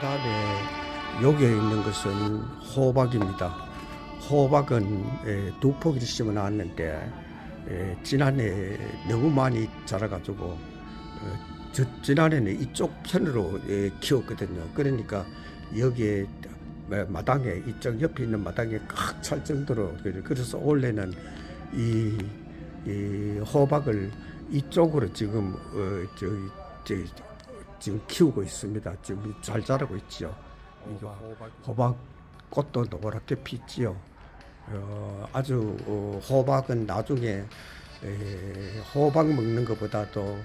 그 다음에 여기에 있는 것은 호박입니다. 호박은 에, 두 포기를 심어 놨는데 에, 지난해 너무 많이 자라가지고 어, 저, 지난해는 이쪽 편으로 에, 키웠거든요. 그러니까 여기에 마- 마당에 이쪽 옆에 있는 마당에 꽉 찰 정도로 그래- 그래서 올해는 이, 이 호박을 이쪽으로 지금 어, 저, 저, 지금 키우고 있습니다. 지금 잘 자라고 있지요. 이거 호박 꽃도 노랗게 피지요. 어, 아주 어, 호박은 나중에 에, 호박 먹는 것보다도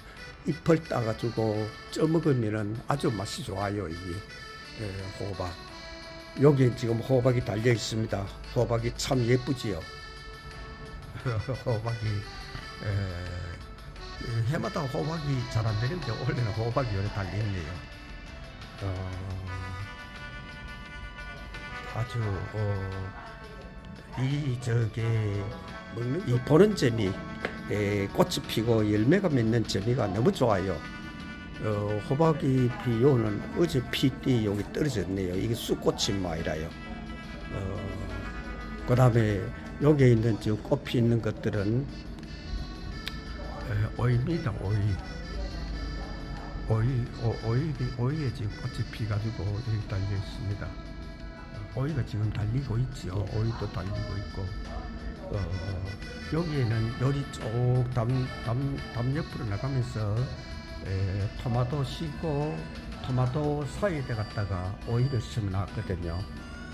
잎을 따가지고 쪄먹으면은 아주 맛이 좋아요 에, 호박. 여기 지금 호박이 달려 있습니다. 호박이 참 예쁘지요. 호박이 에, 해마다 호박이 잘 안 되는데 올해는 호박이 여기 달려 있네요. 어, 아주 어, 이 저게 먹는 이 보는 재미, 에, 꽃이 피고 열매가 맺는 재미가 너무 좋아요. 어, 호박이 비 오는 어제 피띠 여기 떨어졌네요. 이게 쑥꽃이 마이라요. 어, 그다음에 여기에 있는 지금 꽃이 있는 것들은 에, 오이입니다. 오이. 오이, 오, 오이, 오이에 지금 꽃이 피가지고 여기 달려 있습니다. 오이가 지금 달리고 있지요. 오이도 달리고 있고. 어, 여기에는 열이 쭉담 담, 담 옆으로 나가면서 에, 토마토 심고 토마토 사이에 갖다가 오이를 심어 놨거든요.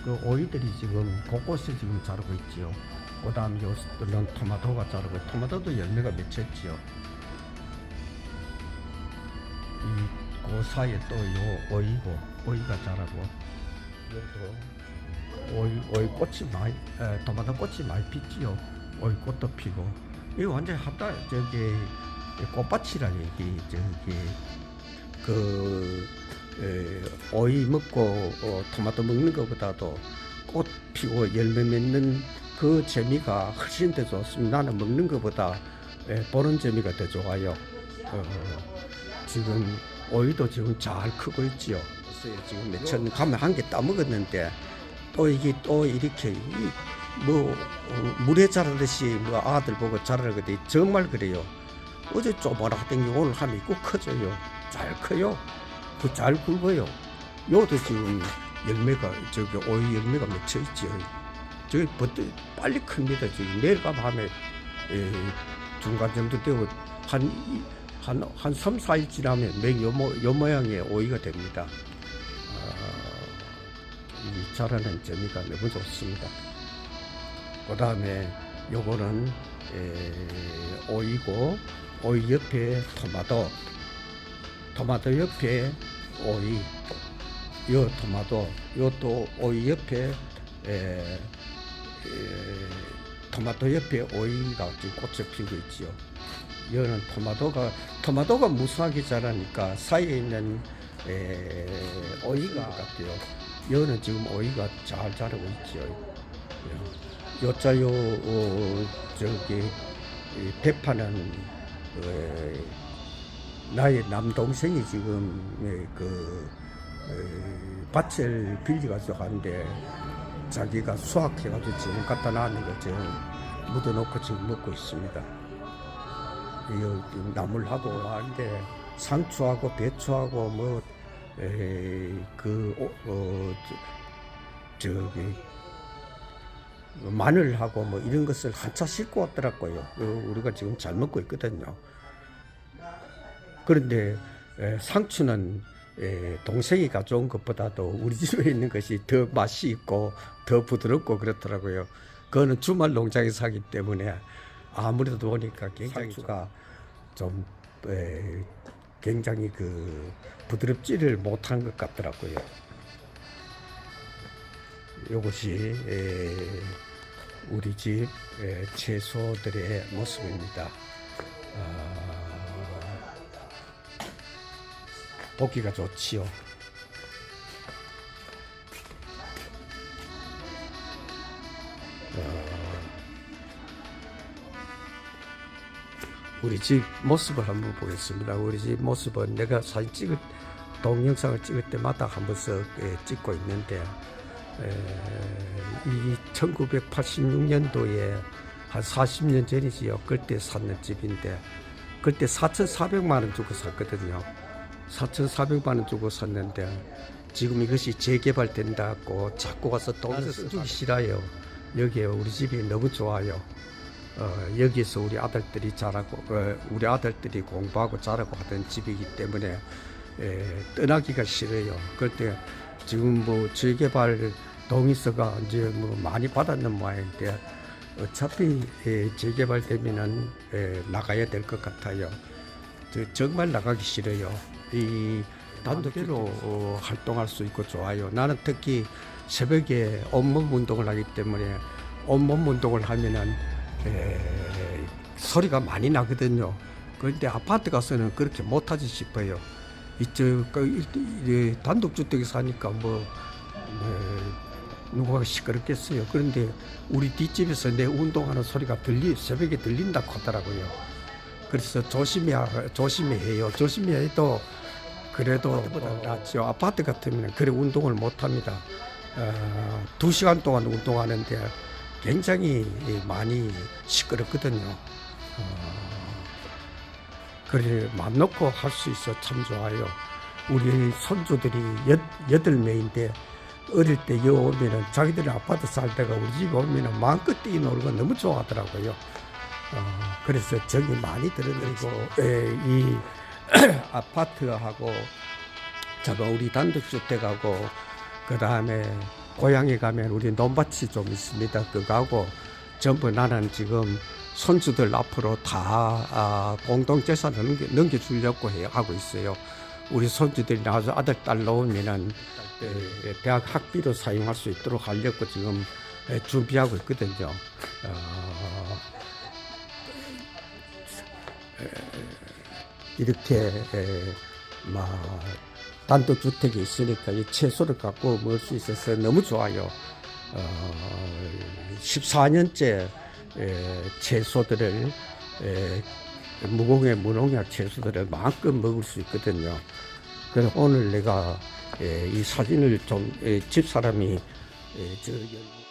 그 오이들이 지금 곳곳에 지금 자라고 있지요. 그 다음 요들은 토마토가 자라고 토마토도 열매가 맺혔지요. 이그 사이에 또 요 오이고 오이가 자라고 여기도 오이 오이 꽃이 많이 에, 토마토 꽃이 많이 피지요. 오이 꽃도 피고 이거 완전 하다 저기 꽃밭이라 얘기 저기 그 에, 오이 먹고 어, 토마토 먹는 것보다도 꽃 피고 열매 맺는 그 재미가 훨씬 더 좋습니다. 나는 먹는 것보다 에, 보는 재미가 더 좋아요. 어, 지금 오이도 지금 잘 크고 있지요. 지금 몇천 가면 한 개 따먹었는데 또 이게 또 이렇게 이, 뭐 어, 물에 자라듯이 뭐 아들 보고 자라거든 정말 그래요. 어제 쪼마라 하던 게 오늘 하면 꼭 커져요. 잘 커요. 그 잘 굵어요. 요도 지금 열매가 저기 오이 열매가 맺혀 있지요. 저기 버터 빨리 큽니다. 저기 내일 가면 하면 에, 중간 정도 되고 한 한, 한 3, 4일 지나면 모, 요 모양의 오이가 됩니다. 아, 이 자라는 재미가 너무 좋습니다. 그 다음에 요거는 에, 오이고, 오이 옆에 토마토, 토마토 옆에 오이, 요 토마토, 요 또 오이 옆에 에, 에, 토마토 옆에 오이가 지금 꽃을 피고 있지요. 여는 토마토가 토마토가 무수하게 자라니까 사이에 있는 에, 오이가 같아요. 여는 지금 오이가 잘 자라고 있지요. 요자요 어, 저기 이 대파는 에, 나의 남동생이 지금 에, 그 에, 밭을 빌려가지고 하는데 자기가 수확해가지고 지금 갖다 놨는 거 지금 묻어놓고 지금 먹고 있습니다. 이거 지금 나물 하고 하는데 상추하고 배추하고 뭐, 뭐그 어, 저, 저기 마늘하고 뭐 이런 것을 한차 싣고 왔더라고요. 어, 우리가 지금 잘 먹고 있거든요. 그런데 에, 상추는 에, 동생이 가져온 것보다도 우리 집에 있는 것이 더 맛이 있고 더 부드럽고 그렇더라고요. 그거는 주말 농장에서 하기 때문에 아무래도 보니까 굉장히 상추가 좀 에, 굉장히 그 부드럽지를 못한 것 같더라고요. 이것이 에, 우리 집 에, 채소들의 모습입니다. 아, 보기가 좋지요. 우리 집 모습을 한번 보겠습니다. 우리 집 모습은 내가 사진 찍을 동영상을 찍을 때마다 한 번씩 예, 찍고 있는데 에, 이 1986년도에 한 40년 전이지요. 그때 샀는 집인데 그때 4,400만 원 주고 샀거든요. 4,400만 원 주고 샀는데 지금 이것이 재개발된다고 자꾸 와서 돈을 쓰기 싫어요. 여기에 우리 집이 너무 좋아요. 어, 여기서 우리 아들들이 자라고 어, 우리 아들들이 공부하고 자라고 하던 집이기 때문에 에, 떠나기가 싫어요. 그때 지금 뭐 재개발 동의서가 이제 뭐 많이 받았는 모양인데 어차피 에, 재개발되면은 에, 나가야 될 것 같아요. 저, 정말 나가기 싫어요. 이 단독으로 어, 활동할 수 있고 좋아요. 나는 특히 새벽에 온몸 운동을 하기 때문에 온몸 운동을 하면은 에, 소리가 많이 나거든요. 그런데 아파트 가서는 그렇게 못하지 싶어요. 이쪽 그, 이- 이 단독주택에 사니까 뭐 에, 누가 시끄럽겠어요. 그런데 우리 뒷집에서 내 운동하는 소리가 들리 새벽에 들린다고 하더라고요. 그래서 조심해야 조심히 해요. 조심히 해도 그래도 어, 낫죠. 아파트 같으면 그래 운동을 못 합니다. 어, 두 시간 동안 운동하는데 굉장히 많이 시끄럽거든요. 어, 그래 맘 놓고 할 수 있어 참 좋아요. 우리 손주들이 여, 여덟 명인데 어릴 때여 오면은 자기들이 아파트 살다가 우리 집에 오면은 마음껏 뛰놀고 너무 좋아하더라고요. 어, 그래서 정이 많이 들어들고 에, 이 아파트하고 저거 우리 단독주택하고 그 다음에 고향에 가면 우리 논밭이 좀 있습니다. 그거하고 전부 나는 지금 손주들 앞으로 다 아, 공동재산을 넘겨, 넘겨주려고 해, 하고 있어요. 우리 손주들이 나와서 아들, 딸 나오면은 에, 대학 학비로 사용할 수 있도록 하려고 지금 에, 준비하고 있거든요. 어, 이렇게 에, 막 단독 주택이 있으니까 이 채소를 갖고 먹을 수 있어서 너무 좋아요. 어, 14년째 에, 채소들을 에, 무공해 무농약 채소들을 마음껏 먹을 수 있거든요. 그래서 오늘 내가 에, 이 사진을 좀 에, 집사람이 에, 저 연-